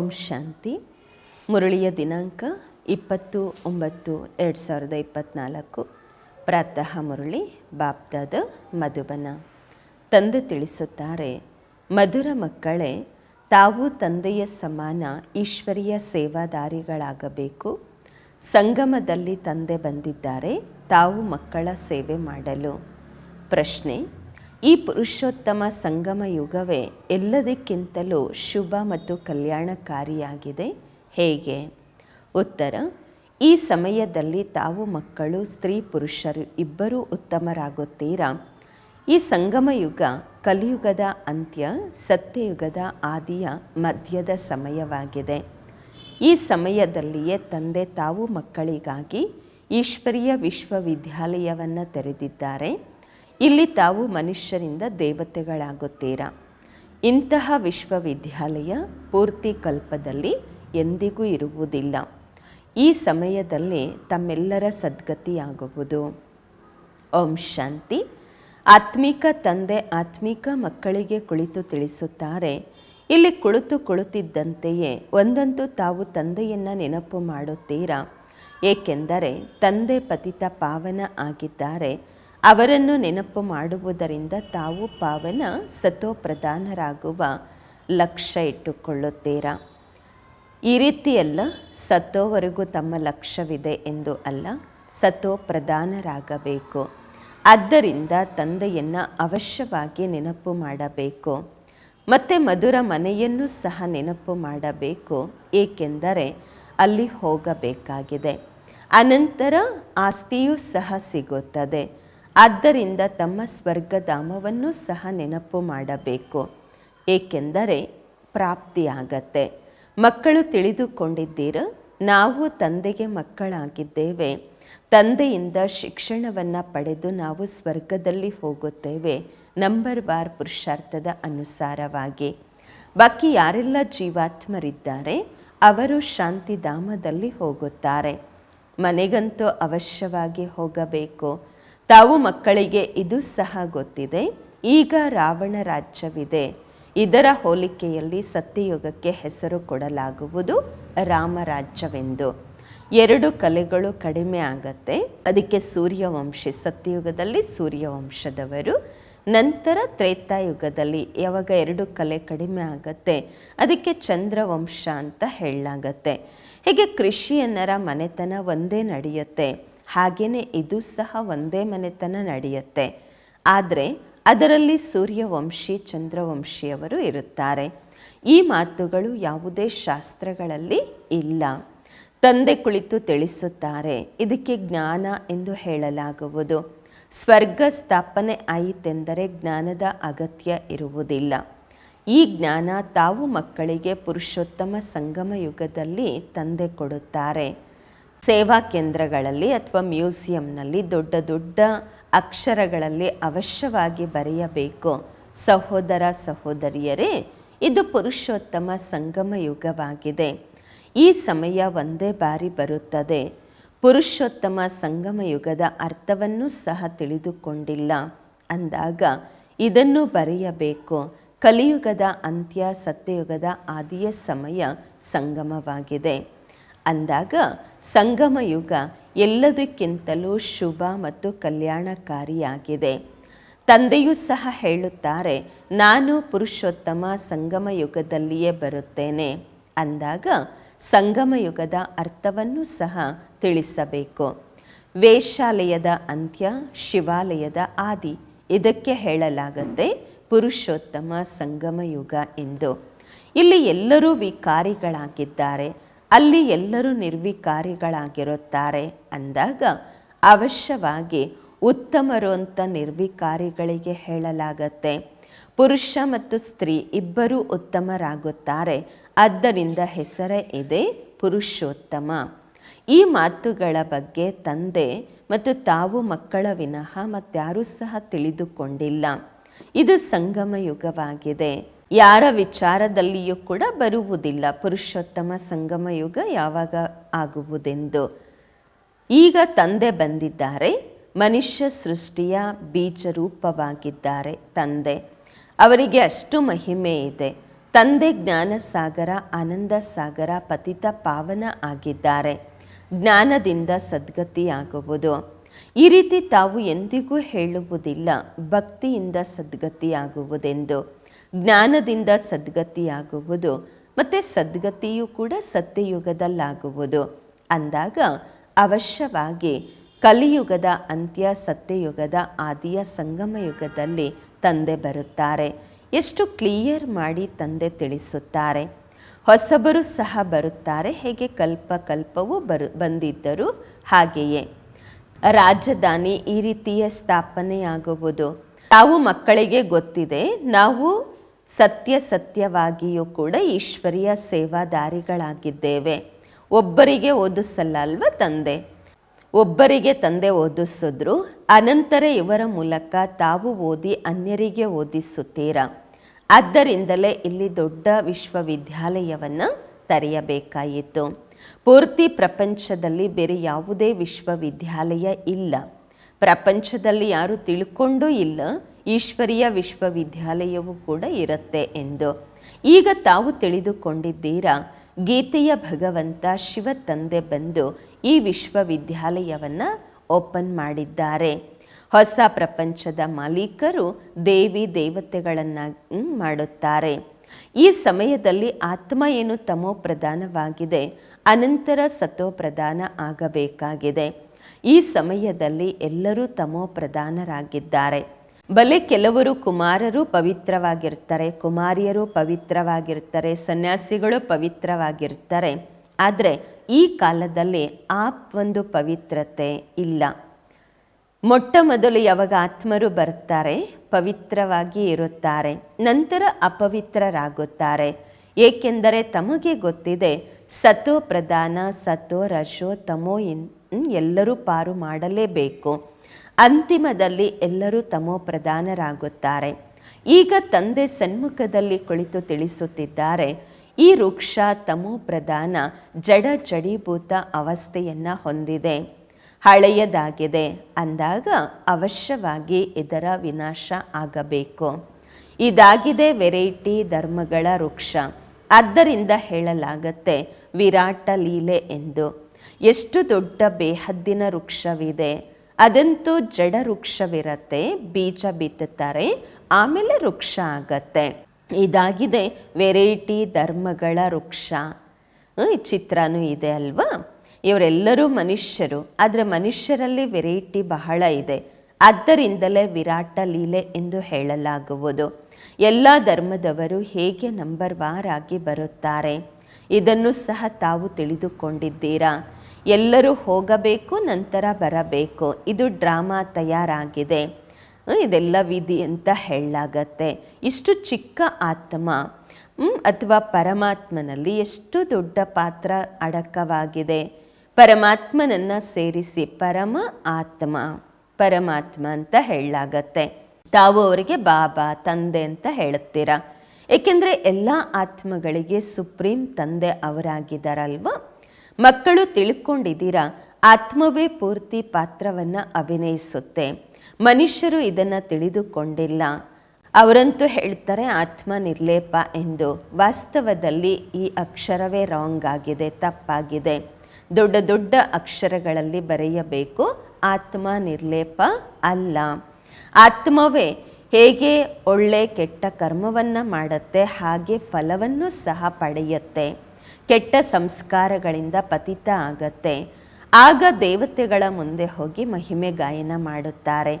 ಓಂ ಶಾಂತಿ. ಮುರಳಿಯ ದಿನಾಂಕ ಇಪ್ಪತ್ತು ಒಂಬತ್ತು ಎರಡು ಸಾವಿರದ ಇಪ್ಪತ್ತ್ನಾಲ್ಕು ಪ್ರಾತಃ ಮುರಳಿ, ಬಾಪ್ದಾದ ಮಧುಬನ. ತಂದೆ ತಿಳಿಸುತ್ತಾರೆ, ಮಧುರ ಮಕ್ಕಳೇ, ತಾವು ತಂದೆಯ ಸಮಾನ ಈಶ್ವರೀಯ ಸೇವಾದಾರಿಗಳಾಗಬೇಕು. ಸಂಗಮದಲ್ಲಿ ತಂದೆ ಬಂದಿದ್ದಾರೆ, ತಾವು ಮಕ್ಕಳ ಸೇವೆ ಮಾಡಲು. ಪ್ರಶ್ನೆ ಈ ಪುರುಷೋತ್ತಮ ಸಂಗಮ ಯುಗವೇ ಎಲ್ಲದಕ್ಕಿಂತಲೂ ಶುಭ ಮತ್ತು ಕಲ್ಯಾಣಕಾರಿಯಾಗಿದೆ. ಹೇಗೆ? ಉತ್ತರ, ಈ ಸಮಯದಲ್ಲಿ ತಾವು ಮಕ್ಕಳು, ಸ್ತ್ರೀ, ಪುರುಷರು ಇಬ್ಬರೂ ಉತ್ತಮರಾಗುತ್ತೀರಾ? ಈ ಸಂಗಮ ಯುಗ ಕಲಿಯುಗದ ಅಂತ್ಯ, ಸತ್ಯಯುಗದ ಆದಿಯ ಮಧ್ಯದ ಸಮಯವಾಗಿದೆ. ಈ ಸಮಯದಲ್ಲಿಯೇ ತಂದೆ ತಾವು ಮಕ್ಕಳಿಗಾಗಿ ಈಶ್ವರೀಯ ವಿಶ್ವವಿದ್ಯಾಲಯವನ್ನು ತೆರೆದಿದ್ದಾರೆ. ಇಲ್ಲಿ ತಾವು ಮನುಷ್ಯರಿಂದ ದೇವತೆಗಳಾಗುತ್ತೀರಾ? ಇಂತಹ ವಿಶ್ವವಿದ್ಯಾಲಯ ಪೂರ್ತಿ ಕಲ್ಪದಲ್ಲಿ ಎಂದಿಗೂ ಇರುವುದಿಲ್ಲ. ಈ ಸಮಯದಲ್ಲಿ ತಮ್ಮೆಲ್ಲರ ಸದ್ಗತಿಯಾಗುವುದು. ಓಂ ಶಾಂತಿ. ಆತ್ಮಿಕ ತಂದೆ ಆತ್ಮಿಕ ಮಕ್ಕಳಿಗೆ ಕುಳಿತು ತಿಳಿಸುತ್ತಾರೆ. ಇಲ್ಲಿ ಕುಳಿತು ಕುಳಿತಿದ್ದಂತೆಯೇ ಒಂದಂತೂ ತಾವು ತಂದೆಯನ್ನು ನೆನಪು ಮಾಡುತ್ತೀರಾ? ಏಕೆಂದರೆ ತಂದೆ ಪತಿತ ಪಾವನ ಆಗಿದ್ದಾರೆ. ಅವರನ್ನು ನೆನಪು ಮಾಡುವುದರಿಂದ ತಾವು ಪಾವನ ಸತೋ ಪ್ರಧಾನರಾಗುವ ಲಕ್ಷ್ಯ ಇಟ್ಟುಕೊಳ್ಳುತ್ತೀರಾ? ಈ ರೀತಿಯಲ್ಲ ಸತ್ತೋವರೆಗೂ ತಮ್ಮ ಲಕ್ಷ್ಯವಿದೆ ಎಂದು ಅಲ್ಲ ಸತೋ ಪ್ರಧಾನರಾಗಬೇಕು ಆದ್ದರಿಂದ ತಂದೆಯನ್ನು ಅವಶ್ಯವಾಗಿ ನೆನಪು ಮಾಡಬೇಕು. ಮತ್ತು ಮಧುರ ಮನೆಯನ್ನು ಸಹ ನೆನಪು ಮಾಡಬೇಕು, ಏಕೆಂದರೆ ಅಲ್ಲಿ ಹೋಗಬೇಕಾಗಿದೆ. ಅನಂತರ ಆಸ್ತಿಯೂ ಸಹ ಸಿಗುತ್ತದೆ. ಆದ್ದರಿಂದ ತಮ್ಮ ಸ್ವರ್ಗಧಾಮವನ್ನು ಸಹ ನೆನಪು ಮಾಡಬೇಕು. ಏಕೆಂದರೆ ಪ್ರಾಪ್ತಿಯಾಗತ್ತೆ. ಮಕ್ಕಳು ತಿಳಿದುಕೊಂಡಿದ್ದೀರ? ನಾವು ತಂದೆಗೆ ಮಕ್ಕಳಾಗಿದ್ದೇವೆ. ತಂದೆಯಿಂದ ಶಿಕ್ಷಣವನ್ನು ಪಡೆದು ನಾವು ಸ್ವರ್ಗದಲ್ಲಿ ಹೋಗುತ್ತೇವೆ. ನಂಬರ್ ವಾರ್ ಪುರುಷಾರ್ಥದ ಅನುಸಾರವಾಗಿ. ಬಾಕಿ ಯಾರೆಲ್ಲ ಜೀವಾತ್ಮರಿದ್ದಾರೆ, ಅವರು ಶಾಂತಿಧಾಮದಲ್ಲಿ ಹೋಗುತ್ತಾರೆ. ಮನೆಗಂತೂ ಅವಶ್ಯವಾಗಿ ಹೋಗಬೇಕು. ತಾವು ಮಕ್ಕಳಿಗೆ ಇದು ಸಹ ಗೊತ್ತಿದೆ. ಈಗ ರಾವಣ ರಾಜ್ಯವಿದೆ. ಇದರ ಹೋಲಿಕೆಯಲ್ಲಿ ಸತ್ಯಯುಗಕ್ಕೆ ಹೆಸರು ಕೊಡಲಾಗುವುದು ರಾಮರಾಜ್ಯವೆಂದು ಎರಡು ಕಲೆಗಳು ಕಡಿಮೆ ಆಗತ್ತೆ. ಅದಕ್ಕೆ ಸೂರ್ಯವಂಶಿ, ಸತ್ಯಯುಗದಲ್ಲಿ ಸೂರ್ಯವಂಶದವರು, ನಂತರ ತ್ರೇತಾಯುಗದಲ್ಲಿ ಯಾವಾಗ ಎರಡು ಕಲೆ ಕಡಿಮೆ ಆಗತ್ತೆ, ಅದಕ್ಕೆ ಚಂದ್ರವಂಶ ಅಂತ ಹೇಳಲಾಗತ್ತೆ. ಹೀಗೆ ಕೃಷಿಯನ್ನರ ಮನೆತನ ಒಂದೇ ನಡೆಯುತ್ತೆ. ಹಾಗೆಯೇ ಇದು ಸಹ ಒಂದೇ ಮನೆತನ ನಡೆಯುತ್ತೆ. ಆದರೆ ಅದರಲ್ಲಿ ಸೂರ್ಯವಂಶಿ, ಚಂದ್ರವಂಶಿಯವರು ಇರುತ್ತಾರೆ. ಈ ಮಾತುಗಳು ಯಾವುದೇ ಶಾಸ್ತ್ರಗಳಲ್ಲಿ ಇಲ್ಲ. ತಂದೆ ಕುಳಿತು ತಿಳಿಸುತ್ತಾರೆ, ಇದಕ್ಕೆ ಜ್ಞಾನ ಎಂದು ಹೇಳಲಾಗುವುದು. ಸ್ವರ್ಗ ಸ್ಥಾಪನೆ ಆಯಿತೆಂದರೆ ಜ್ಞಾನದ ಅಗತ್ಯ ಇರುವುದಿಲ್ಲ. ಈ ಜ್ಞಾನ ತಾವು ಮಕ್ಕಳಿಗೆ ಪುರುಷೋತ್ತಮ ಸಂಗಮ ಯುಗದಲ್ಲಿ ತಂದೆ ಕೊಡುತ್ತಾರೆ. ಸೇವಾ ಕೇಂದ್ರಗಳಲ್ಲಿ ಅಥವಾ ಮ್ಯೂಸಿಯಂನಲ್ಲಿ ದೊಡ್ಡ ದೊಡ್ಡ ಅಕ್ಷರಗಳಲ್ಲಿ ಅವಶ್ಯವಾಗಿ ಬರೆಯಬೇಕು. ಸಹೋದರ ಸಹೋದರಿಯರೇ, ಇದು ಪುರುಷೋತ್ತಮ ಸಂಗಮ ಯುಗವಾಗಿದೆ. ಈ ಸಮಯ ಒಂದೇ ಬಾರಿ ಬರುತ್ತದೆ. ಪುರುಷೋತ್ತಮ ಸಂಗಮ ಯುಗದ ಅರ್ಥವನ್ನು ಸಹ ತಿಳಿದುಕೊಂಡಿಲ್ಲ. ಅಂದಾಗ ಇದನ್ನು ಬರೆಯಬೇಕು. ಕಲಿಯುಗದ ಅಂತ್ಯ ಸತ್ಯಯುಗದ ಆದಿಯ ಸಮಯ ಸಂಗಮವಾಗಿದೆ. ಅಂದಾಗ ಸಂಗಮ ಯುಗ ಎಲ್ಲದಕ್ಕಿಂತಲೂ ಶುಭ ಮತ್ತು ಕಲ್ಯಾಣಕಾರಿಯಾಗಿದೆ. ತಂದೆಯೂ ಸಹ ಹೇಳುತ್ತಾರೆ, ನಾನು ಪುರುಷೋತ್ತಮ ಸಂಗಮ ಯುಗದಲ್ಲಿಯೇ ಬರುತ್ತೇನೆ. ಅಂದಾಗ ಸಂಗಮ ಯುಗದ ಅರ್ಥವನ್ನು ಸಹ ತಿಳಿಸಬೇಕು. ವೇಷಾಲಯದ ಅಂತ್ಯ, ಶಿವಾಲಯದ ಆದಿ, ಇದಕ್ಕೆ ಹೇಳಲಾಗತ್ತೆ ಪುರುಷೋತ್ತಮ ಸಂಗಮ ಯುಗ ಎಂದು. ಇಲ್ಲಿ ಎಲ್ಲರೂ ವಿಕಾರಿಗಳಾಗಿದ್ದಾರೆ. ಅಲ್ಲಿ ಎಲ್ಲರೂ ನಿರ್ವಿಕಾರಿಗಳಾಗಿರುತ್ತಾರೆ. ಅಂದಾಗ ಅವಶ್ಯವಾಗಿ ಉತ್ತಮರು ಅಂತ ನಿರ್ವಿಕಾರಿಗಳಿಗೆ ಹೇಳಲಾಗತ್ತೆ. ಪುರುಷ ಮತ್ತು ಸ್ತ್ರೀ ಇಬ್ಬರೂ ಉತ್ತಮರಾಗುತ್ತಾರೆ. ಆದ್ದರಿಂದ ಹೆಸರೇ ಇದೆ ಪುರುಷೋತ್ತಮ. ಈ ಮಾತುಗಳ ಬಗ್ಗೆ ತಂದೆ ಮತ್ತು ತಾವು ಮಕ್ಕಳ ವಿನಃ ಮತ್ತಾರೂ ಸಹ ತಿಳಿದುಕೊಂಡಿಲ್ಲ. ಇದು ಸಂಗಮ ಯುಗವಾಗಿದೆ ಯಾರ ವಿಚಾರದಲ್ಲಿಯೂ ಕೂಡ ಬರುವುದಿಲ್ಲ. ಪುರುಷೋತ್ತಮ ಸಂಗಮ ಯುಗ ಯಾವಾಗ ಆಗುವುದೆಂದು. ಈಗ ತಂದೆ ಬಂದಿದ್ದಾರೆ. ಮನುಷ್ಯ ಸೃಷ್ಟಿಯ ಬೀಜ ರೂಪವಾಗಿದ್ದಾರೆ ತಂದೆ. ಅವರಿಗೆ ಅಷ್ಟು ಮಹಿಮೆ ಇದೆ. ತಂದೆ ಜ್ಞಾನ ಸಾಗರ ಆನಂದ ಸಾಗರ ಪತಿತ ಪಾವನ ಆಗಿದ್ದಾರೆ. ಜ್ಞಾನದಿಂದ ಸದ್ಗತಿಯಾಗುವುದು. ಈ ರೀತಿ ತಾವು ಎಂದಿಗೂ ಹೇಳುವುದಿಲ್ಲ. ಭಕ್ತಿಯಿಂದ ಸದ್ಗತಿಯಾಗುವುದೆಂದು. ಜ್ಞಾನದಿಂದ ಸದ್ಗತಿಯಾಗುವುದು, ಮತ್ತು ಸದ್ಗತಿಯೂ ಕೂಡ ಸತ್ಯಯುಗದಲ್ಲಾಗುವುದು. ಅಂದಾಗ ಅವಶ್ಯವಾಗಿ ಕಲಿಯುಗದ ಅಂತ್ಯ ಸತ್ಯಯುಗದ ಆದಿಯ ಸಂಗಮ ಯುಗದಲ್ಲಿ ತಂದೆ ಬರುತ್ತಾರೆ. ಎಷ್ಟು ಕ್ಲಿಯರ್ ಮಾಡಿ ತಂದೆ ತಿಳಿಸುತ್ತಾರೆ. ಹೊಸಬರು ಸಹ ಬರುತ್ತಾರೆ, ಹೇಗೆ ಕಲ್ಪ ಕಲ್ಪವೂ ಬರು, ಬಂದಿದ್ದರು ಹಾಗೆಯೇ. ರಾಜಧಾನಿ ಈ ರೀತಿಯ ಸ್ಥಾಪನೆಯಾಗುವುದು. ತಾವು ಮಕ್ಕಳಿಗೆ ಗೊತ್ತಿದೆ, ನಾವು ಸತ್ಯ ಸತ್ಯವಾಗಿಯೂ ಕೂಡ ಈಶ್ವರಿಯ ಸೇವಾದಾರಿಗಳಾಗಿದ್ದೇವೆ. ಒಬ್ಬರಿಗೆ ಓದಿಸಲ್ಲ ಅಲ್ವ ತಂದೆ? ಒಬ್ಬರಿಗೆ ತಂದೆ ಓದಿಸಿದ್ರು, ಅನಂತರ ಇವರ ಮೂಲಕ ತಾವು ಓದಿ ಅನ್ಯರಿಗೆ ಓದಿಸುತ್ತೀರಾ? ಆದ್ದರಿಂದಲೇ ಇಲ್ಲಿ ದೊಡ್ಡ ವಿಶ್ವವಿದ್ಯಾಲಯವನ್ನು ತೆರೆಯಬೇಕಾಯಿತು. ಪೂರ್ತಿ ಪ್ರಪಂಚದಲ್ಲಿ ಬೇರೆ ಯಾವುದೇ ವಿಶ್ವವಿದ್ಯಾಲಯ ಇಲ್ಲ. ಪ್ರಪಂಚದಲ್ಲಿ ಯಾರು ತಿಳ್ಕೊಂಡೂ ಇಲ್ಲ. ಈಶ್ವರೀಯ ವಿಶ್ವವಿದ್ಯಾಲಯವೂ ಕೂಡ ಇರುತ್ತೆ ಎಂದು. ಈಗ ತಾವು ತಿಳಿದುಕೊಂಡಿದ್ದೀರಾ, ಗೀತೆಯ ಭಗವಂತ ಶಿವ ತಂದೆ ಬಂದು ಈ ವಿಶ್ವವಿದ್ಯಾಲಯವನ್ನು ಓಪನ್ ಮಾಡಿದ್ದಾರೆ. ಹೊಸ ಪ್ರಪಂಚದ ಮಾಲೀಕರು ದೇವಿ ದೇವತೆಗಳನ್ನು ಮಾಡುತ್ತಾರೆ. ಈ ಸಮಯದಲ್ಲಿ ಆತ್ಮ ಏನು ತಮೋ ಪ್ರಧಾನವಾಗಿದೆ, ಅನಂತರ ಸತೋ ಪ್ರಧಾನ ಆಗಬೇಕಾಗಿದೆ. ಈ ಸಮಯದಲ್ಲಿ ಎಲ್ಲರೂ ತಮೋ ಪ್ರಧಾನರಾಗಿದ್ದಾರೆ. ಬಲೆ ಕೆಲವರು ಕುಮಾರರು ಪವಿತ್ರವಾಗಿರ್ತಾರೆ ಕುಮಾರಿಯರು ಪವಿತ್ರವಾಗಿರ್ತಾರೆ ಸನ್ಯಾಸಿಗಳು ಪವಿತ್ರವಾಗಿರ್ತಾರೆ ಆದರೆ ಈ ಕಾಲದಲ್ಲಿ ಆ ಒಂದು ಪವಿತ್ರತೆ ಇಲ್ಲ. ಮೊಟ್ಟ ಮೊದಲು ಯಾವಾಗ ಆತ್ಮರು ಬರ್ತಾರೆ? ಪವಿತ್ರವಾಗಿ ಇರುತ್ತಾರೆ. ನಂತರ ಅಪವಿತ್ರರಾಗುತ್ತಾರೆ. ಏಕೆಂದರೆ ತಮಗೆ ಗೊತ್ತಿದೆ ಸತೋ ಪ್ರಧಾನ ಸತೋ ರಶೋ ತಮೋ ಇನ್ ಎಲ್ಲರೂ ಪಾರು ಮಾಡಲೇಬೇಕು. ಅಂತಿಮದಲ್ಲಿ ಎಲ್ಲರೂ ತಮೋ ಪ್ರಧಾನರಾಗುತ್ತಾರೆ. ಈಗ ತಂದೆ ಸನ್ಮುಖದಲ್ಲಿ ಕುಳಿತು ತಿಳಿಸುತ್ತಿದ್ದಾರೆ, ಈ ವೃಕ್ಷ ತಮೋ ಪ್ರಧಾನ ಜಡ ಜಡೀಭೂತ ಅವಸ್ಥೆಯನ್ನು ಹೊಂದಿದೆ. ಹಳೆಯದಾಗಿದೆ, ಅಂದಾಗ ಅವಶ್ಯವಾಗಿ ಇದರ ವಿನಾಶ ಆಗಬೇಕು. ಇದಾಗಿದೆ ವೆರೈಟಿ ಧರ್ಮಗಳ ವೃಕ್ಷ. ಆದ್ದರಿಂದ ಹೇಳಲಾಗತ್ತೆ, ವಿರಾಟ ಲೀಲೆ ಎಂದು. ಎಷ್ಟು ದೊಡ್ಡ ಬೇಹದ್ದಿನ ವೃಕ್ಷವಿದೆ. ಅದಂತೂ ಜಡ ವೃಕ್ಷವಿರತ್ತೆ, ಬೀಜ ಬಿತ್ತುತ್ತಾರೆ, ಆಮೇಲೆ ವೃಕ್ಷ ಆಗತ್ತೆ. ಇದಾಗಿದೆ ವೆರೈಟಿ ಧರ್ಮಗಳ ವೃಕ್ಷ. ಚಿತ್ರನೂ ಇದೆ ಅಲ್ವಾ? ಇವರೆಲ್ಲರೂ ಮನುಷ್ಯರು, ಆದರೆ ಮನುಷ್ಯರಲ್ಲಿ ವೆರೈಟಿ ಬಹಳ ಇದೆ. ಆದ್ದರಿಂದಲೇ ವಿರಾಟ ಲೀಲೆ ಎಂದು ಹೇಳಲಾಗುವುದು. ಎಲ್ಲ ಧರ್ಮದವರು ಹೇಗೆ ನಂಬರ್ ವಾರ್ ಆಗಿ ಬರುತ್ತಾರೆ? ಇದನ್ನು ಸಹ ತಾವು ತಿಳಿದುಕೊಂಡಿದ್ದೀರಾ? ಎಲ್ಲರೂ ಹೋಗಬೇಕು, ನಂತರ ಬರಬೇಕು. ಇದು ಡ್ರಾಮಾ ತಯಾರಾಗಿದೆ. ಇದೆಲ್ಲ ವಿಧಿ ಅಂತ ಹೇಳಲಾಗತ್ತೆ. ಇಷ್ಟು ಚಿಕ್ಕ ಆತ್ಮ ಅಥವಾ ಪರಮಾತ್ಮನಲ್ಲಿ ಎಷ್ಟು ದೊಡ್ಡ ಪಾತ್ರ ಅಡಕವಾಗಿದೆ. ಪರಮಾತ್ಮನನ್ನು ಸೇರಿಸಿ ಪರಮ ಆತ್ಮ, ಪರಮಾತ್ಮ ಅಂತ ಹೇಳಲಾಗತ್ತೆ. ತಾವು ಅವರಿಗೆ ಬಾಬಾ, ತಂದೆ ಅಂತ ಹೇಳುತ್ತೀರಾ? ಏಕೆಂದರೆ ಎಲ್ಲ ಆತ್ಮಗಳಿಗೆ ಸುಪ್ರೀಂ ತಂದೆ ಅವರಾಗಿದ್ದಾರಲ್ವ? ಮಕ್ಕಳು ತಿಳ್ಕೊಂಡಿದ್ದೀರಾ? ಆತ್ಮವೇ ಪೂರ್ತಿ ಪಾತ್ರವನ್ನು ಅಭಿನಯಿಸುತ್ತೆ. ಮನುಷ್ಯರು ಇದನ್ನು ತಿಳಿದುಕೊಂಡಿಲ್ಲ. ಅವರಂತೂ ಹೇಳ್ತಾರೆ, ಆತ್ಮ ನಿರ್ಲೇಪ ಎಂದು. ವಾಸ್ತವದಲ್ಲಿ ಈ ಅಕ್ಷರವೇ ರಾಂಗ್ ಆಗಿದೆ, ತಪ್ಪಾಗಿದೆ. ದೊಡ್ಡ ದೊಡ್ಡ ಅಕ್ಷರಗಳಲ್ಲಿ ಬರೆಯಬೇಕು, ಆತ್ಮ ನಿರ್ಲೇಪ ಅಲ್ಲ. ಆತ್ಮವೇ ಹೇಗೆ ಒಳ್ಳೆ ಕೆಟ್ಟ ಕರ್ಮವನ್ನು ಮಾಡುತ್ತೆ, ಹಾಗೆ ಫಲವನ್ನು ಸಹ ಪಡೆಯುತ್ತೆ. ಕೆಟ್ಟ ಸಂಸ್ಕಾರಗಳಿಂದ ಪತಿತ ಆಗತ್ತೆ. ಆಗ ದೇವತೆಗಳ ಮುಂದೆ ಹೋಗಿ ಮಹಿಮೆ ಗಾಯನ ಮಾಡುತ್ತಾರೆ.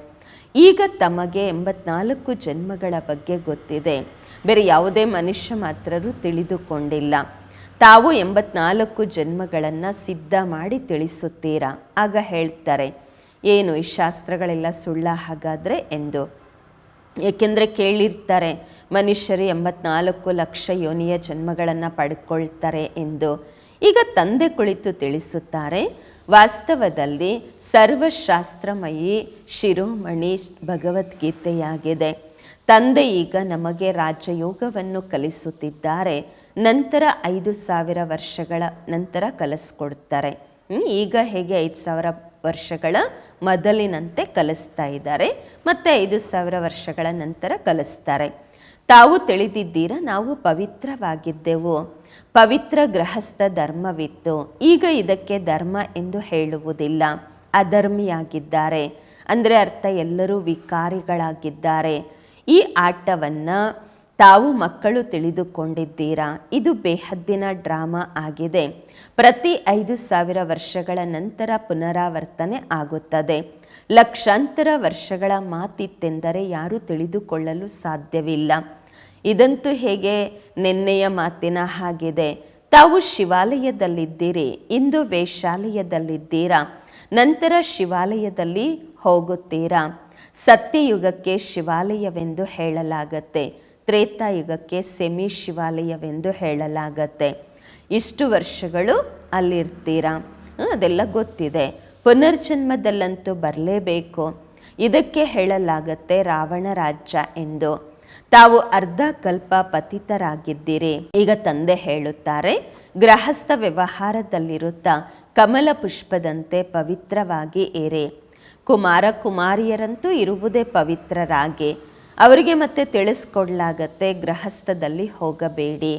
ಈಗ ತಮಗೆ ಎಂಬತ್ನಾಲ್ಕು ಜನ್ಮಗಳ ಬಗ್ಗೆ ಗೊತ್ತಿದೆ. ಬೇರೆ ಯಾವುದೇ ಮನುಷ್ಯ ಮಾತ್ರರು ತಿಳಿದುಕೊಂಡಿಲ್ಲ. ತಾವು ಎಂಬತ್ನಾಲ್ಕು ಜನ್ಮಗಳನ್ನು ಸಿದ್ಧ ಮಾಡಿ ತಿಳಿಸುತ್ತೀರಾ? ಆಗ ಹೇಳ್ತಾರೆ, ಏನು ಈ ಶಾಸ್ತ್ರಗಳೆಲ್ಲ ಸುಳ್ಳ ಹಾಗಾದರೆ ಎಂದು. ಏಕೆಂದರೆ ಕೇಳಿರ್ತಾರೆ ಮನುಷ್ಯರು ಎಂಬತ್ನಾಲ್ಕು ಲಕ್ಷ ಯೋನಿಯ ಜನ್ಮಗಳನ್ನು ಪಡ್ಕೊಳ್ತಾರೆ ಎಂದು ಈಗ ತಂದೆ ಕುಳಿತು ತಿಳಿಸುತ್ತಾರೆ. ವಾಸ್ತವದಲ್ಲಿ ಸರ್ವಶಾಸ್ತ್ರಮಯಿ ಶಿರೋಮಣಿ ಭಗವದ್ಗೀತೆಯಾಗಿದೆ. ತಂದೆ ಈಗ ನಮಗೆ ರಾಜಯೋಗವನ್ನು ಕಲಿಸುತ್ತಿದ್ದಾರೆ. ನಂತರ ಐದು ಸಾವಿರ ವರ್ಷಗಳ ನಂತರ ಕಲಿಸ್ಕೊಡ್ತಾರೆ. ಈಗ ಹೇಗೆ ಐದು ಸಾವಿರ ವರ್ಷಗಳ ಮೊದಲಿನಂತೆ ಕಲಿಸ್ತಾ ಇದ್ದಾರೆ. ಮತ್ತು ಐದು ಸಾವಿರ ವರ್ಷಗಳ ನಂತರ ಕಲಿಸ್ತಾರೆ. ತಾವು ತಿಳಿದಿದ್ದೀರಾ? ನಾವು ಪವಿತ್ರವಾಗಿದ್ದೆವು. ಪವಿತ್ರ ಗೃಹಸ್ಥ ಧರ್ಮವಿತ್ತು. ಈಗ ಇದಕ್ಕೆ ಧರ್ಮ ಎಂದು ಹೇಳುವುದಿಲ್ಲ. ಅಧರ್ಮಿಯಾಗಿದ್ದಾರೆ. ಅಂದರೆ ಅರ್ಥ ಎಲ್ಲರೂ ವಿಕಾರಿಗಳಾಗಿದ್ದಾರೆ. ಈ ಆಟವನ್ನು ತಾವು ಮಕ್ಕಳು ತಿಳಿದುಕೊಂಡಿದ್ದೀರಾ? ಇದು ಬೇಹದ್ದಿನ ಡ್ರಾಮಾ ಆಗಿದೆ. ಪ್ರತಿ ಐದು ಸಾವಿರ ವರ್ಷಗಳ ನಂತರ ಪುನರಾವರ್ತನೆ ಆಗುತ್ತದೆ. ಲಕ್ಷಾಂತರ ವರ್ಷಗಳ ಮಾತಿತ್ತೆಂದರೆ ಯಾರೂ ತಿಳಿದುಕೊಳ್ಳಲು ಸಾಧ್ಯವಿಲ್ಲ. ಇದಂತೂ ಹೇಗೆ? ನಿನ್ನೆಯ ಮಾತಿನ ಹಾಗಿದೆ. ತಾವು ಶಿವಾಲಯದಲ್ಲಿದ್ದೀರಿ, ಇಂದು ವೇಷಾಲಯದಲ್ಲಿದ್ದೀರಾ ನಂತರ ಶಿವಾಲಯದಲ್ಲಿ ಹೋಗುತ್ತೀರಾ? ಸತ್ಯಯುಗಕ್ಕೆ ಶಿವಾಲಯವೆಂದು ಹೇಳಲಾಗತ್ತೆ, ತ್ರೇತಾಯುಗಕ್ಕೆ ಸೆಮಿ ಶಿವಾಲಯವೆಂದು ಹೇಳಲಾಗತ್ತೆ. ಇಷ್ಟು ವರ್ಷಗಳು ಅಲ್ಲಿರ್ತೀರಾ? ಅದೆಲ್ಲ ಗೊತ್ತಿದೆ. ಪುನರ್ಜನ್ಮದಲ್ಲಂತೂ ಬರಲೇಬೇಕು. ಇದಕ್ಕೆ ಹೇಳಲಾಗತ್ತೆ ರಾವಣ ರಾಜ್ಯ ಎಂದು. ತಾವು ಅರ್ಧ ಕಲ್ಪ ಪತಿತರಾಗಿದ್ದೀರಿ. ಈಗ ತಂದೆ ಹೇಳುತ್ತಾರೆ, ಗೃಹಸ್ಥ ವ್ಯವಹಾರದಲ್ಲಿರುತ್ತಾ ಕಮಲ ಪುಷ್ಪದಂತೆ ಪವಿತ್ರವಾಗಿ ಏರೆ ಕುಮಾರ ಕುಮಾರಿಯರಂತೂ ಇರುವುದೇ ಪವಿತ್ರರಾಗಿ. ಅವರಿಗೆ ಮತ್ತೆ ತಿಳಿಸ್ಕೊಡ್ಲಾಗತ್ತೆ ಗೃಹಸ್ಥದಲ್ಲಿ ಹೋಗಬೇಡಿ.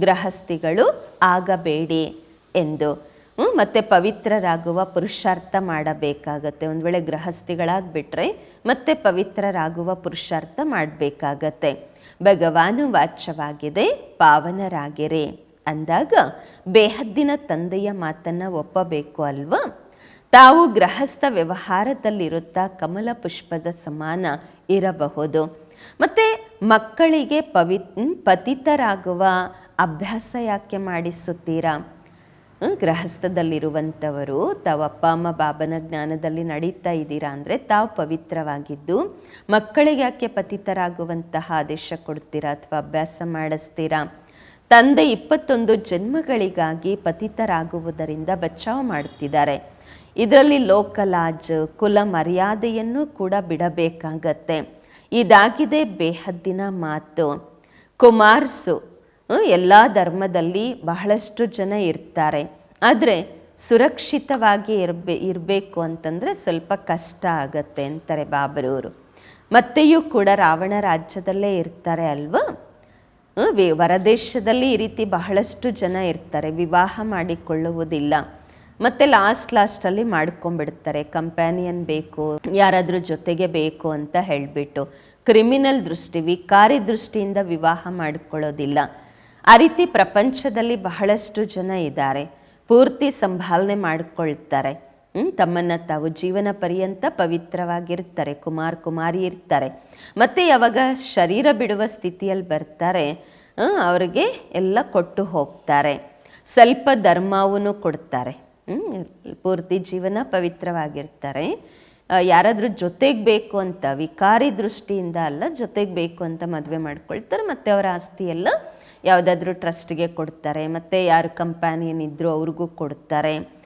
ಗೃಹಸ್ಥಿಗಳು ಆಗಬೇಡಿ ಎಂದು ಮತ್ತೆ ಪವಿತ್ರರಾಗುವ ಪುರುಷಾರ್ಥ ಮಾಡಬೇಕಾಗತ್ತೆ. ಒಂದು ವೇಳೆ ಗೃಹಸ್ಥಿಗಳಾಗ್ಬಿಟ್ರೆ ಮತ್ತೆ ಪವಿತ್ರರಾಗುವ ಪುರುಷಾರ್ಥ ಮಾಡಬೇಕಾಗತ್ತೆ. ಭಗವಾನು ವಾಚ್ಯವಾಗಿದೆ, ಪಾವನರಾಗಿರಿ. ಅಂದಾಗ ಬೇಹದ್ದಿನ ತಂದೆಯ ಮಾತನ್ನ ಒಪ್ಪಬೇಕು ಅಲ್ವಾ? ತಾವು ಗೃಹಸ್ಥ ವ್ಯವಹಾರದಲ್ಲಿರುತ್ತಾ ಕಮಲ ಪುಷ್ಪದ ಸಮಾನ ಇರಬಹುದು. ಮತ್ತೆ ಮಕ್ಕಳಿಗೆ ಪವಿ ಪತಿತರಾಗುವ ಅಭ್ಯಾಸ ಯಾಕೆ ಮಾಡಿಸುತ್ತೀರಾ? ಗೃಹಸ್ಥದಲ್ಲಿರುವಂಥವರು ತಾವು ಅಪ್ಪ, ಅಮ್ಮ, ಬಾಬನ ಜ್ಞಾನದಲ್ಲಿ ನಡೀತಾ ಇದ್ದೀರಾ ಅಂದರೆ ತಾವು ಪವಿತ್ರವಾಗಿದ್ದು, ಮಕ್ಕಳಿಗೆ ಯಾಕೆ ಪತಿತರಾಗುವಂತಹ ಆದೇಶ ಕೊಡ್ತೀರಾ ಅಥವಾ ಅಭ್ಯಾಸ ಮಾಡಿಸ್ತೀರಾ? ತಂದೆ ಇಪ್ಪತ್ತೊಂದು ಜನ್ಮಗಳಿಗಾಗಿ ಪತಿತರಾಗುವುದರಿಂದ ಬಚಾವ್ ಮಾಡ್ತಿದ್ದಾರೆ. ಇದರಲ್ಲಿ ಲೋಕಲಾಜ್, ಕುಲ ಮರ್ಯಾದೆಯನ್ನು ಕೂಡ ಬಿಡಬೇಕಾಗತ್ತೆ. ಇದಾಗಿದೆ ಬೇಹದ್ದಿನ ಮಾತು. ಕುಮಾರ್ಸು ಎಲ್ಲ ಧರ್ಮದಲ್ಲಿ ಬಹಳಷ್ಟು ಜನ ಇರ್ತಾರೆ. ಆದರೆ ಸುರಕ್ಷಿತವಾಗಿ ಇರಬೇ, ಇರಬೇಕು ಅಂತಂದರೆ ಸ್ವಲ್ಪ ಕಷ್ಟ ಆಗತ್ತೆ ಅಂತಾರೆ ಬಾಬರವರು ಮತ್ತೆಯೂ ಕೂಡ ರಾವಣ ರಾಜ್ಯದಲ್ಲೇ ಇರ್ತಾರೆ ಅಲ್ವಾ? ವಿ- ಹೊರದೇಶದಲ್ಲಿ ಈ ರೀತಿ ಬಹಳಷ್ಟು ಜನ ಇರ್ತಾರೆ, ವಿವಾಹ ಮಾಡಿಕೊಳ್ಳುವುದಿಲ್ಲ. ಮತ್ತೆ ಲಾಸ್ಟ್ ಲಾಸ್ಟಲ್ಲಿ ಮಾಡ್ಕೊಂಡ್ಬಿಡ್ತಾರೆ ಕಂಪ್ಯಾನಿಯನ್ ಬೇಕು, ಯಾರಾದರೂ ಜೊತೆಗೆ ಬೇಕು ಅಂತ ಹೇಳಿಬಿಟ್ಟು. ಕ್ರಿಮಿನಲ್ ದೃಷ್ಟಿ, ವಿಕಾರಿ ದೃಷ್ಟಿಯಿಂದ ವಿವಾಹ ಮಾಡಿಕೊಳ್ಳೋದಿಲ್ಲ. ಆ ರೀತಿ ಪ್ರಪಂಚದಲ್ಲಿ ಬಹಳಷ್ಟು ಜನ ಇದ್ದಾರೆ. ಪೂರ್ತಿ ಸಂಭಾಲನೆ ಮಾಡಿಕೊಳ್ತಾರೆ. ತಮ್ಮನ್ನ ತಾವು ಜೀವನ ಪರ್ಯಂತ ಪವಿತ್ರವಾಗಿರ್ತಾರೆ, ಕುಮಾರ್ ಕುಮಾರಿ ಇರ್ತಾರೆ. ಮತ್ತು ಯಾವಾಗ ಶರೀರ ಬಿಡುವ ಸ್ಥಿತಿಯಲ್ಲಿ ಬರ್ತಾರೆ ಅವರಿಗೆ ಎಲ್ಲ ಕೊಟ್ಟು ಹೋಗ್ತಾರೆ. ಸ್ವಲ್ಪ ಧರ್ಮವೂ ಕೊಡ್ತಾರೆ. ಪೂರ್ತಿ ಜೀವನ ಪವಿತ್ರವಾಗಿರ್ತಾರೆ. ಯಾರಾದರೂ ಜೊತೆಗೆ ಬೇಕು ಅಂತ, ವಿಕಾರಿ ದೃಷ್ಟಿಯಿಂದ ಅಲ್ಲ, ಜೊತೆಗೆ ಬೇಕು ಅಂತ ಮದುವೆ ಮಾಡ್ಕೊಳ್ತಾರೆ. ಮತ್ತು ಅವರ ಆಸ್ತಿ ಯಾವುದಾದ್ರೂ ಟ್ರಸ್ಟ್ಗೆ ಕೊಡ್ತಾರೆ, ಮತ್ತು ಯಾರು ಕಂಪ್ಯಾನಿಯನ್ ಇದ್ರು ಅವ್ರಿಗೂ ಕೊಡ್ತಾರೆ.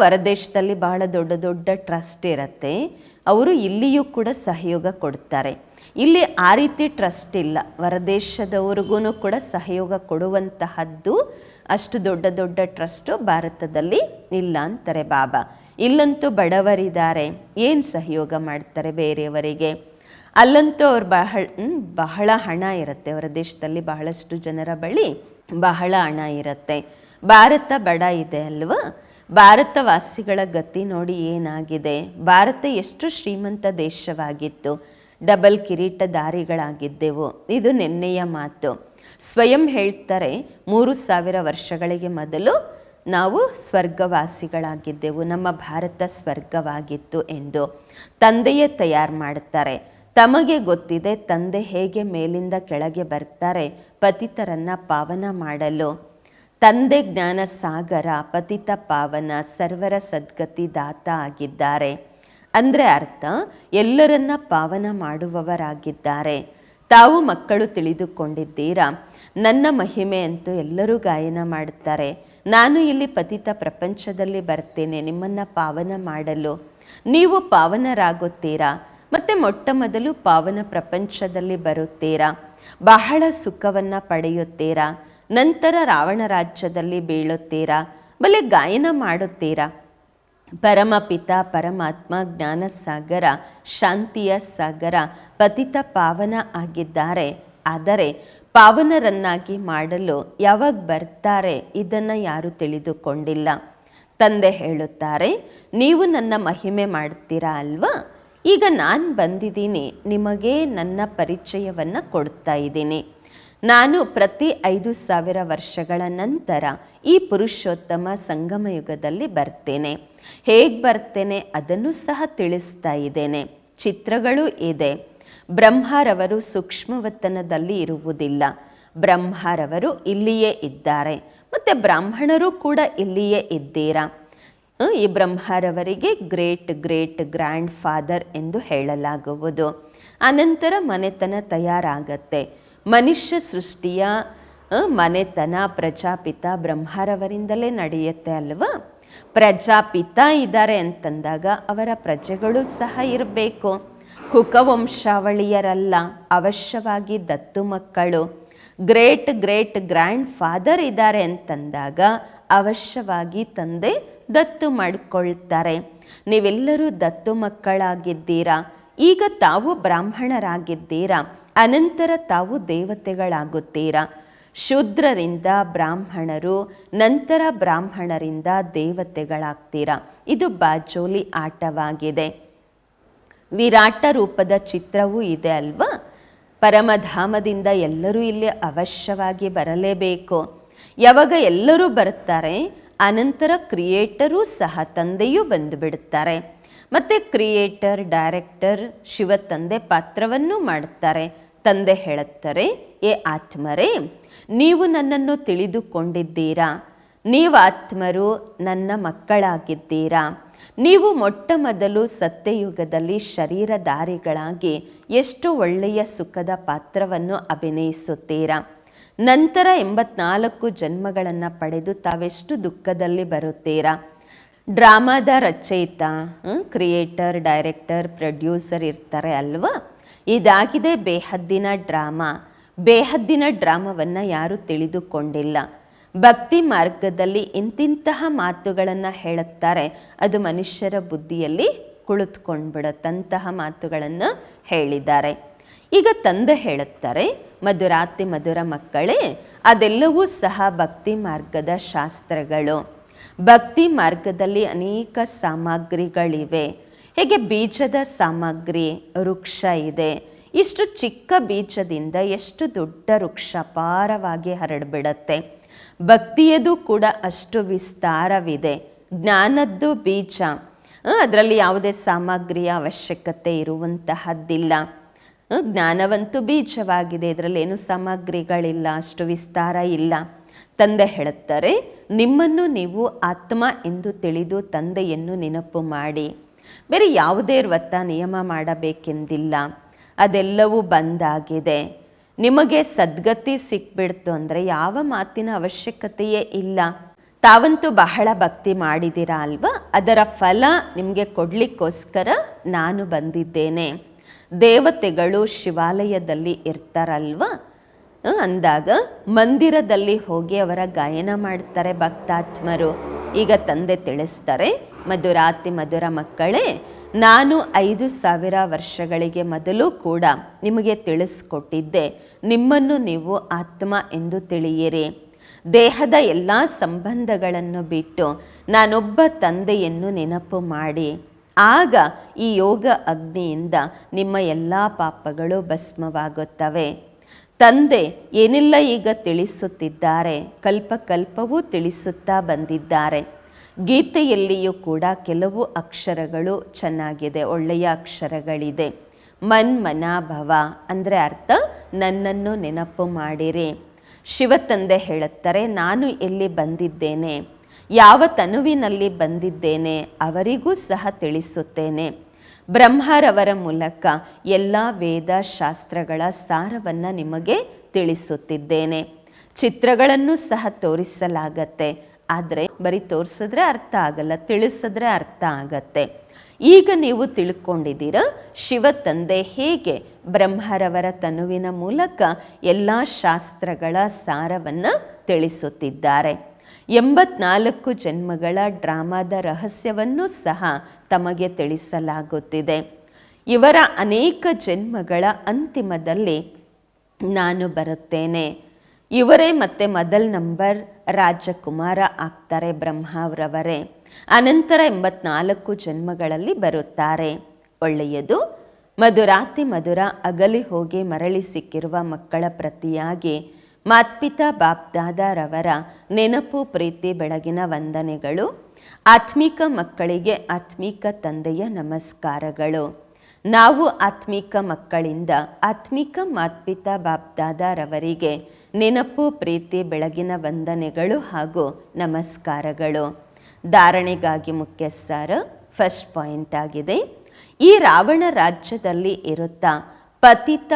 ಹೊರದೇಶದಲ್ಲಿ ಬಹಳ ದೊಡ್ಡ ದೊಡ್ಡ ಟ್ರಸ್ಟ್ ಇರತ್ತೆ. ಅವರು ಇಲ್ಲಿಯೂ ಕೂಡ ಸಹಯೋಗ ಕೊಡ್ತಾರೆ. ಇಲ್ಲಿ ಆ ರೀತಿ ಟ್ರಸ್ಟ್ ಇಲ್ಲ. ಹೊರದೇಶದವ್ರಿಗೂ ಕೂಡ ಸಹಯೋಗ ಕೊಡುವಂತಹದ್ದು ಅಷ್ಟು ದೊಡ್ಡ ದೊಡ್ಡ ಟ್ರಸ್ಟು ಭಾರತದಲ್ಲಿ ಇಲ್ಲ ಅಂತಾರೆ ಬಾಬಾ. ಇಲ್ಲಂತೂ ಬಡವರಿದ್ದಾರೆ. ಏನು ಸಹಯೋಗ ಮಾಡ್ತಾರೆ ಬೇರೆಯವರಿಗೆ? ಅಲ್ಲಂತೂ ಅವ್ರು ಬಹಳ ಬಹಳ ಹಣ ಇರುತ್ತೆ. ಅವರ ದೇಶದಲ್ಲಿ ಬಹಳಷ್ಟು ಜನರ ಬಳಿ ಬಹಳ ಹಣ ಇರುತ್ತೆ. ಭಾರತ ಬಡ ಇದೆ ಅಲ್ವಾ? ಭಾರತವಾಸಿಗಳ ಗತಿ ನೋಡಿ ಏನಾಗಿದೆ? ಭಾರತ ಎಷ್ಟು ಶ್ರೀಮಂತ ದೇಶವಾಗಿತ್ತು. ಡಬಲ್ ಕಿರೀಟಧಾರಿಗಳಾಗಿದ್ದೆವು ಇದು ನಿನ್ನೆಯ ಮಾತು. ಸ್ವಯಂ ಹೇಳ್ತಾರೆ, ಮೂರು ಸಾವಿರ ವರ್ಷಗಳಿಗೆ ಮೊದಲು ನಾವು ಸ್ವರ್ಗವಾಸಿಗಳಾಗಿದ್ದೆವು. ನಮ್ಮ ಭಾರತ ಸ್ವರ್ಗವಾಗಿತ್ತು ಎಂದು ತಂದೆಯೇ ತಯಾರು ಮಾಡುತ್ತಾರೆ ತಮಗೆ ಗೊತ್ತಿದೆ ತಂದೆ ಹೇಗೆ ಮೇಲಿಂದ ಕೆಳಗೆ ಬರ್ತಾರೆ, ಪತಿತರನ್ನ ಪಾವನ ಮಾಡಲು. ತಂದೆ ಜ್ಞಾನ ಸಾಗರ ಪತಿತ ಪಾವನ, ಸರ್ವರ ಸದ್ಗತಿ ದಾತ ಆಗಿದ್ದಾರೆ. ಅಂದರೆ ಅರ್ಥ, ಎಲ್ಲರನ್ನ ಪಾವನ ಮಾಡುವವರಾಗಿದ್ದಾರೆ. ತಾವು ಮಕ್ಕಳು ತಿಳಿದುಕೊಂಡಿದ್ದೀರಾ? ನನ್ನ ಮಹಿಮೆ ಅಂತೂ ಎಲ್ಲರೂ ಗಾಯನ ಮಾಡುತ್ತಾರೆ. ನಾನು ಇಲ್ಲಿ ಪತಿತ ಪ್ರಪಂಚದಲ್ಲಿ ಬರ್ತೇನೆ ನಿಮ್ಮನ್ನ ಪಾವನ ಮಾಡಲು. ನೀವು ಪಾವನರಾಗುತ್ತೀರಾ? ಮತ್ತೆ ಮೊಟ್ಟ ಮೊದಲು ಪಾವನ ಪ್ರಪಂಚದಲ್ಲಿ ಬರುತ್ತೀರಾ? ಬಹಳ ಸುಖವನ್ನ ಪಡೆಯುತ್ತೀರಾ? ನಂತರ ರಾವಣ ರಾಜ್ಯದಲ್ಲಿ ಬೀಳುತ್ತೀರಾ? ಬಲೆ ಗಾಯನ ಮಾಡುತ್ತೀರಾ? ಪರಮಪಿತ ಪರಮಾತ್ಮ ಜ್ಞಾನ ಸಾಗರ ಶಾಂತಿಯ ಸಾಗರ, ಪತಿತ ಪಾವನ ಆಗಿದ್ದಾರೆ. ಆದರೆ ಪಾವನರನ್ನಾಗಿ ಮಾಡಲು ಯಾವಾಗ ಬರ್ತಾರೆ ಇದನ್ನು ಯಾರು ತಿಳಿದುಕೊಂಡಿಲ್ಲ. ತಂದೆ ಹೇಳುತ್ತಾರೆ, ನೀವು ನನ್ನ ಮಹಿಮೆ ಮಾಡ್ತೀರಾ ಅಲ್ವಾ? ಈಗ ನಾನು ಬಂದಿದ್ದೀನಿ, ನಿಮಗೆ ನನ್ನ ಪರಿಚಯವನ್ನು ಕೊಡ್ತಾ ಇದ್ದೀನಿ. ನಾನು ಪ್ರತಿ ಐದು ಸಾವಿರ ವರ್ಷಗಳ ನಂತರ ಈ ಪುರುಷೋತ್ತಮ ಸಂಗಮ ಯುಗದಲ್ಲಿ ಬರ್ತೇನೆ. ಹೇಗೆ ಬರ್ತೇನೆ ಅದನ್ನು ಸಹ ತಿಳಿಸ್ತಾ ಇದ್ದೇನೆ. ಚಿತ್ರಗಳು ಇದೆ. ಬ್ರಹ್ಮರವರು ಸೂಕ್ಷ್ಮವತನದಲ್ಲಿ ಇರುವುದಿಲ್ಲ. ಬ್ರಹ್ಮರವರು ಇಲ್ಲಿಯೇ ಇದ್ದಾರೆ. ಮತ್ತು ಬ್ರಾಹ್ಮಣರು ಕೂಡ ಇಲ್ಲಿಯೇ ಇದ್ದೀರಾ? ಈ ಬ್ರಹ್ಮರವರಿಗೆ ಗ್ರೇಟ್ ಗ್ರೇಟ್ ಗ್ರ್ಯಾಂಡ್ ಫಾದರ್ ಎಂದು ಹೇಳಲಾಗುವುದು. ಅನಂತರ ಮನೆತನ ತಯಾರಾಗತ್ತೆ. ಮನುಷ್ಯ ಸೃಷ್ಟಿಯ ಮನೆತನ ಪ್ರಜಾಪಿತ ಬ್ರಹ್ಮರವರಿಂದಲೇ ನಡೆಯುತ್ತೆ ಅಲ್ವಾ? ಪ್ರಜಾಪಿತ ಇದ್ದಾರೆ ಅಂತಂದಾಗ ಅವರ ಪ್ರಜೆಗಳು ಸಹ ಇರಬೇಕು. ಕುಕವಂಶಾವಳಿಯರಲ್ಲ, ಅವಶ್ಯವಾಗಿ ದತ್ತು ಮಕ್ಕಳು. ಗ್ರೇಟ್ ಗ್ರೇಟ್ ಗ್ರ್ಯಾಂಡ್ ಫಾದರ್ ಇದ್ದಾರೆ ಅಂತಂದಾಗ ಅವಶ್ಯವಾಗಿ ತಂದೆ ದತ್ತು ಮಾಡಿಕೊಳ್ತಾರೆ. ನೀವೆಲ್ಲರೂ ದತ್ತು ಮಕ್ಕಳಾಗಿದ್ದೀರಾ? ಈಗ ತಾವು ಬ್ರಾಹ್ಮಣರಾಗಿದ್ದೀರಾ? ಅನಂತರ ತಾವು ದೇವತೆಗಳಾಗುತ್ತೀರಾ? ಶೂದ್ರರಿಂದ ಬ್ರಾಹ್ಮಣರು, ನಂತರ ಬ್ರಾಹ್ಮಣರಿಂದ ದೇವತೆಗಳಾಗ್ತೀರಾ? ಇದು ಬಾಜೋಲಿ ಆಟವಾಗಿದೆ. ವಿರಾಟ ರೂಪದ ಚಿತ್ರವೂ ಇದೆ ಅಲ್ವಾ? ಪರಮಧಾಮದಿಂದ ಎಲ್ಲರೂ ಇಲ್ಲಿ ಅವಶ್ಯವಾಗಿ ಬರಲೇಬೇಕು. ಯಾವಾಗ ಎಲ್ಲರೂ ಬರುತ್ತಾರೆ, ಅನಂತರ ಕ್ರಿಯೇಟರೂ ಸಹ ತಂದೆಯೂ ಬಂದು ಬಿಡುತ್ತಾರೆ ಮತ್ತೆ ಕ್ರಿಯೇಟರ್, ಡೈರೆಕ್ಟರ್, ಶಿವ ತಂದೆ ಪಾತ್ರವನ್ನು ಮಾಡುತ್ತಾರೆ. ತಂದೆ ಹೇಳುತ್ತಾರೆ, ಏ ಆತ್ಮರೇ, ನೀವು ನನ್ನನ್ನು ತಿಳಿದುಕೊಂಡಿದ್ದೀರಾ? ನೀವು ಆತ್ಮರು ನನ್ನ ಮಕ್ಕಳಾಗಿದ್ದೀರಾ? ನೀವು ಮೊಟ್ಟ ಮೊದಲು ಸತ್ಯಯುಗದಲ್ಲಿ ಶರೀರಧಾರಿಗಳಾಗಿ ಎಷ್ಟು ಒಳ್ಳೆಯ ಸುಖದ ಪಾತ್ರವನ್ನು ಅಭಿನಯಿಸುತ್ತೀರಾ? ನಂತರ ಎಂಬತ್ನಾಲ್ಕು ಜನ್ಮಗಳನ್ನು ಪಡೆದು ತಾವೆಷ್ಟು ದುಃಖದಲ್ಲಿ ಬರುತ್ತೀರಾ? ಡ್ರಾಮಾದ ರಚಯಿತ ಕ್ರಿಯೇಟರ್, ಡೈರೆಕ್ಟರ್, ಪ್ರೊಡ್ಯೂಸರ್ ಇರ್ತಾರೆ ಅಲ್ವಾ? ಇದಾಗಿದೆ ಬೇಹದ್ದಿನ ಡ್ರಾಮಾ. ಬೇಹದ್ದಿನ ಡ್ರಾಮಾವನ್ನು ಯಾರೂ ತಿಳಿದುಕೊಂಡಿಲ್ಲ. ಭಕ್ತಿ ಮಾರ್ಗದಲ್ಲಿ ಇಂತಿಂತಹ ಮಾತುಗಳನ್ನು ಹೇಳುತ್ತಾರೆ. ಅದು ಮನುಷ್ಯರ ಬುದ್ಧಿಯಲ್ಲಿ ಕುಳಿತುಕೊಂಡ್ಬಿಡತ್ತಂತಹ ಮಾತುಗಳನ್ನು ಹೇಳಿದ್ದಾರೆ. ಈಗ ತಂದೆ ಹೇಳುತ್ತಾರೆ, ಮಧುರಾತಿ ಮಧುರ ಮಕ್ಕಳೇ, ಅದೆಲ್ಲವೂ ಸಹ ಭಕ್ತಿ ಮಾರ್ಗದ ಶಾಸ್ತ್ರಗಳು. ಭಕ್ತಿ ಮಾರ್ಗದಲ್ಲಿ ಅನೇಕ ಸಾಮಗ್ರಿಗಳಿವೆ. ಹೇಗೆ ಬೀಜದ ಸಾಮಗ್ರಿ, ವೃಕ್ಷ ಇದೆ. ಇಷ್ಟು ಚಿಕ್ಕ ಬೀಜದಿಂದ ಎಷ್ಟು ದೊಡ್ಡ ವೃಕ್ಷ ಅಪಾರವಾಗಿ ಹರಡ್ಬಿಡತ್ತೆ. ಭಕ್ತಿಯದು ಕೂಡ ಅಷ್ಟು ವಿಸ್ತಾರವಿದೆ. ಜ್ಞಾನದ್ದು ಬೀಜ. ಅದರಲ್ಲಿ ಯಾವುದೇ ಸಾಮಗ್ರಿಯ ಅವಶ್ಯಕತೆ ಇರುವಂತಹದ್ದಿಲ್ಲ. ಜ್ಞಾನವಂತೂ ಬೀಜವಾಗಿದೆ. ಇದರಲ್ಲಿ ಏನು ಸಾಮಗ್ರಿಗಳಿಲ್ಲ, ಅಷ್ಟು ವಿಸ್ತಾರ ಇಲ್ಲ. ತಂದೆ ಹೇಳುತ್ತಾರೆ, ನಿಮ್ಮನ್ನು ನೀವು ಆತ್ಮ ಎಂದು ತಿಳಿದು ತಂದೆಯನ್ನು ನೆನಪು ಮಾಡಿ. ಬೇರೆ ಯಾವುದೇ ವ್ರತ ನಿಯಮ ಮಾಡಬೇಕೆಂದಿಲ್ಲ. ಅದೆಲ್ಲವೂ ಬಂದಾಗಿದೆ. ನಿಮಗೆ ಸದ್ಗತಿ ಸಿಕ್ಬಿಡ್ತು ಅಂದರೆ ಯಾವ ಮಾತಿನ ಅವಶ್ಯಕತೆಯೇ ಇಲ್ಲ. ತಾವಂತೂ ಬಹಳ ಭಕ್ತಿ ಮಾಡಿದ್ದೀರಾ ಅಲ್ವಾ? ಅದರ ಫಲ ನಿಮಗೆ ಕೊಡಲಿಕ್ಕೋಸ್ಕರ ನಾನು ಬಂದಿದ್ದೇನೆ. ದೇವತೆಗಳು ಶಿವಾಲಯದಲ್ಲಿ ಇರ್ತಾರಲ್ವ? ಅಂದಾಗ ಮಂದಿರದಲ್ಲಿ ಹೋಗಿ ಅವರ ಗಾಯನ ಮಾಡ್ತಾರೆ ಭಕ್ತಾತ್ಮರು. ಈಗ ತಂದೆ ತಿಳಿಸ್ತಾರೆ, ಮಧುರಾತಿ ಮಧುರ ಮಕ್ಕಳೇ, ನಾನು ಐದು ಸಾವಿರ ವರ್ಷಗಳಿಗೆ ಮೊದಲು ಕೂಡ ನಿಮಗೆ ತಿಳಿಸ್ಕೊಟ್ಟಿದ್ದೆ. ನಿಮ್ಮನ್ನು ನೀವು ಆತ್ಮ ಎಂದು ತಿಳಿಯಿರಿ. ದೇಹದ ಎಲ್ಲ ಸಂಬಂಧಗಳನ್ನು ಬಿಟ್ಟು ನಾನೊಬ್ಬ ತಂದೆಯನ್ನು ನೆನಪು ಮಾಡಿ. ಆಗ ಈ ಯೋಗ ಅಗ್ನಿಯಿಂದ ನಿಮ್ಮ ಎಲ್ಲ ಪಾಪಗಳು ಭಸ್ಮವಾಗುತ್ತವೆ. ತಂದೆ ಏನಿಲ್ಲ ಈಗ ತಿಳಿಸುತ್ತಿದ್ದಾರೆ. ಕಲ್ಪ ಕಲ್ಪವೂ ತಿಳಿಸುತ್ತಾ ಬಂದಿದ್ದಾರೆ. ಗೀತೆಯಲ್ಲಿಯೂ ಕೂಡ ಕೆಲವು ಅಕ್ಷರಗಳು ಚೆನ್ನಾಗಿದೆ, ಒಳ್ಳೆಯ ಅಕ್ಷರಗಳಿದೆ. ಮನ್ ಮನಾಭವ ಅಂದರೆ ಅರ್ಥ, ನನ್ನನ್ನು ನೆನಪು ಮಾಡಿರಿ. ಶಿವ ತಂದೆ ಹೇಳುತ್ತಾರೆ, ನಾನು ಎಲ್ಲಿ ಬಂದಿದ್ದೇನೆ. ಯಾವ ತನುವಿನಲ್ಲಿ ಬಂದಿದ್ದೇನೆ ಅವರಿಗೂ ಸಹ ತಿಳಿಸುತ್ತೇನೆ. ಬ್ರಹ್ಮರವರ ಮೂಲಕ ಎಲ್ಲ ವೇದ ಶಾಸ್ತ್ರಗಳ ಸಾರವನ್ನು ನಿಮಗೆ ತಿಳಿಸುತ್ತಿದ್ದೇನೆ. ಚಿತ್ರಗಳನ್ನು ಸಹ ತೋರಿಸಲಾಗತ್ತೆ. ಆದರೆ ಬರೀ ತೋರಿಸಿದ್ರೆ ಅರ್ಥ ಆಗಲ್ಲ, ತಿಳಿಸಿದ್ರೆ ಅರ್ಥ ಆಗತ್ತೆ. ಈಗ ನೀವು ತಿಳ್ಕೊಂಡಿದ್ದೀರ ಶಿವ ತಂದೆ ಹೇಗೆ ಬ್ರಹ್ಮರವರ ತನುವಿನ ಮೂಲಕ ಎಲ್ಲ ಶಾಸ್ತ್ರಗಳ ಸಾರವನ್ನು ತಿಳಿಸುತ್ತಿದ್ದಾರೆ. ಎಂಬತ್ನಾಲ್ಕು ಜನ್ಮಗಳ ಡ್ರಾಮಾದ ರಹಸ್ಯವನ್ನು ಸಹ ತಮಗೆ ತಿಳಿಸಲಾಗುತ್ತಿದೆ. ಇವರ ಅನೇಕ ಜನ್ಮಗಳ ಅಂತಿಮದಲ್ಲಿ ನಾನು ಬರುತ್ತೇನೆ. ಇವರೇ ಮತ್ತೆ ಮೊದಲ್ ನಂಬರ್ ರಾಜಕುಮಾರ ಆಗ್ತಾರೆ ಬ್ರಹ್ಮಾವ್ರವರೇ. ಅನಂತರ ಎಂಬತ್ನಾಲ್ಕು ಜನ್ಮಗಳಲ್ಲಿ ಬರುತ್ತಾರೆ. ಒಳ್ಳೆಯದು, ಮಧುರಾತಿ ಮಧುರ ಅಗಲಿ ಹೋಗಿ ಮರಳಿ ಸಿಕ್ಕಿರುವ ಮಕ್ಕಳ ಪ್ರತಿಯಾಗಿ ಮಾತ್ಪಿತಾ ಬಾಪ್ದಾದಾರವರ ನೆನಪು, ಪ್ರೀತಿ, ಬೆಳಗಿನ ವಂದನೆಗಳು. ಆತ್ಮಿಕ ಮಕ್ಕಳಿಗೆ ಆತ್ಮಿಕ ತಂದೆಯ ನಮಸ್ಕಾರಗಳು. ನಾವು ಆತ್ಮಿಕ ಮಕ್ಕಳಿಂದ ಆತ್ಮಿಕ ಮಾತ್ಪಿತಾ ಬಾಪ್ದಾದಾರವರಿಗೆ ನೆನಪು, ಪ್ರೀತಿ, ಬೆಳಗಿನ ವಂದನೆಗಳು ಹಾಗೂ ನಮಸ್ಕಾರಗಳು. ಧಾರಣೆಗಾಗಿ ಮುಖ್ಯ ಸಾರ ಫಸ್ಟ್ ಪಾಯಿಂಟ್ ಆಗಿದೆ. ಈ ರಾವಣ ರಾಜ್ಯದಲ್ಲಿ ಇರುತ್ತಾ ಪತಿತ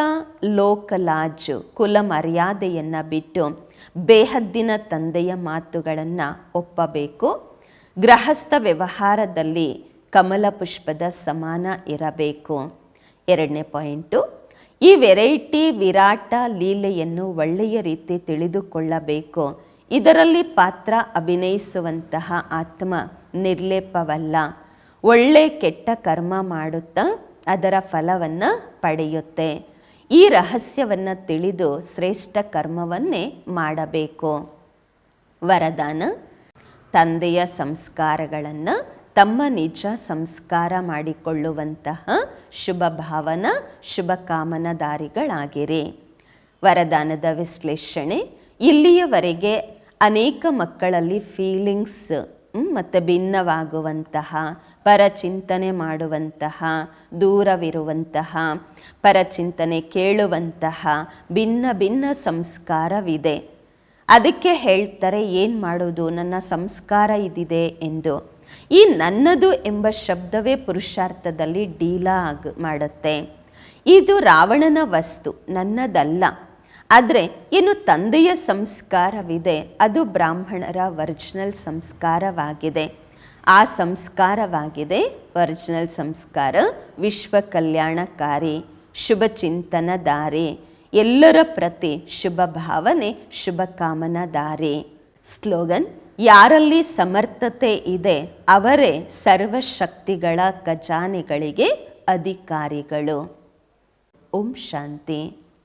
ಲೋಕಲಾಜು ಕುಲ ಮರ್ಯಾದೆಯನ್ನು ಬಿಟ್ಟು ಬೇಹದ್ದಿನ ತಂದೆಯ ಮಾತುಗಳನ್ನು ಒಪ್ಪಬೇಕು. ಗೃಹಸ್ಥ ವ್ಯವಹಾರದಲ್ಲಿ ಕಮಲ ಪುಷ್ಪದ ಸಮಾನ ಇರಬೇಕು. ಎರಡನೇ ಪಾಯಿಂಟು, ಈ ವೆರೈಟಿ ವಿರಾಟ ಲೀಲೆಯನ್ನು ಒಳ್ಳೆಯ ರೀತಿ ತಿಳಿದುಕೊಳ್ಳಬೇಕು. ಇದರಲ್ಲಿ ಪಾತ್ರ ಅಭಿನಯಿಸುವಂತಹ ಆತ್ಮ ನಿರ್ಲೇಪವಲ್ಲ. ಒಳ್ಳೆ ಕೆಟ್ಟ ಕರ್ಮ ಮಾಡುತ್ತಾ ಅದರ ಫಲವನ್ನು ಪಡೆಯುತ್ತೆ. ಈ ರಹಸ್ಯವನ್ನು ತಿಳಿದು ಶ್ರೇಷ್ಠ ಕರ್ಮವನ್ನೇ ಮಾಡಬೇಕು. ವರದಾನ, ತಂದೆಯ ಸಂಸ್ಕಾರಗಳನ್ನು ತಮ್ಮ ನಿಜ ಸಂಸ್ಕಾರ ಮಾಡಿಕೊಳ್ಳುವಂತಹ ಶುಭ ಭಾವನಾ, ಶುಭ ಕಾಮನದಾರಿಗಳಾಗಿರಿ. ವರದಾನದ ವಿಶ್ಲೇಷಣೆ, ಇಲ್ಲಿಯವರೆಗೆ ಅನೇಕ ಮಕ್ಕಳಲ್ಲಿ ಫೀಲಿಂಗ್ಸ್ ಮತ್ತು ಭಿನ್ನವಾಗುವಂತಹ ಪರಚಿಂತನೆ ಮಾಡುವಂತಹ, ದೂರವಿರುವಂತಹ, ಪರಚಿಂತನೆ ಕೇಳುವಂತಹ ಭಿನ್ನ ಭಿನ್ನ ಸಂಸ್ಕಾರವಿದೆ. ಅದಕ್ಕೆ ಹೇಳ್ತಾರೆ ಏನು ಮಾಡೋದು? ನನ್ನ ಸಂಸ್ಕಾರ ಇದಿದೆ ಎಂದು. ಈ ನನ್ನದು ಎಂಬ ಶಬ್ದವೇ ಪುರುಷಾರ್ಥದಲ್ಲಿ ಡೀಲಾ ಆಗ ಮಾಡುತ್ತೆ. ಇದು ರಾವಣನ ವಸ್ತು, ನನ್ನದಲ್ಲ. ಆದರೆ ಏನು ತಂದೆಯ ಸಂಸ್ಕಾರವಿದೆ. ಅದು ಬ್ರಾಹ್ಮಣರ ಒರಿಜಿನಲ್ ಸಂಸ್ಕಾರವಾಗಿದೆ. ಆ ಸಂಸ್ಕಾರವಾಗಿದೆ. ಒರಿಜಿನಲ್ ಸಂಸ್ಕಾರ, ವಿಶ್ವ ಕಲ್ಯಾಣಕಾರಿ, ಶುಭ ಚಿಂತನ ದಾರಿ, ಎಲ್ಲರ ಪ್ರತಿ ಶುಭ ಭಾವನೆ, ಶುಭ ಕಾಮನದಾರಿ ಸ್ಲೋಗನ್ ಯಾರಲ್ಲಿ ಸಮರ್ಥತೆ ಇದೆ, ಅವರೇ ಸರ್ವಶಕ್ತಿಗಳ ಖಜಾನೆಗಳಿಗೆ ಅಧಿಕಾರಿಗಳು. ಓಂ ಶಾಂತಿ.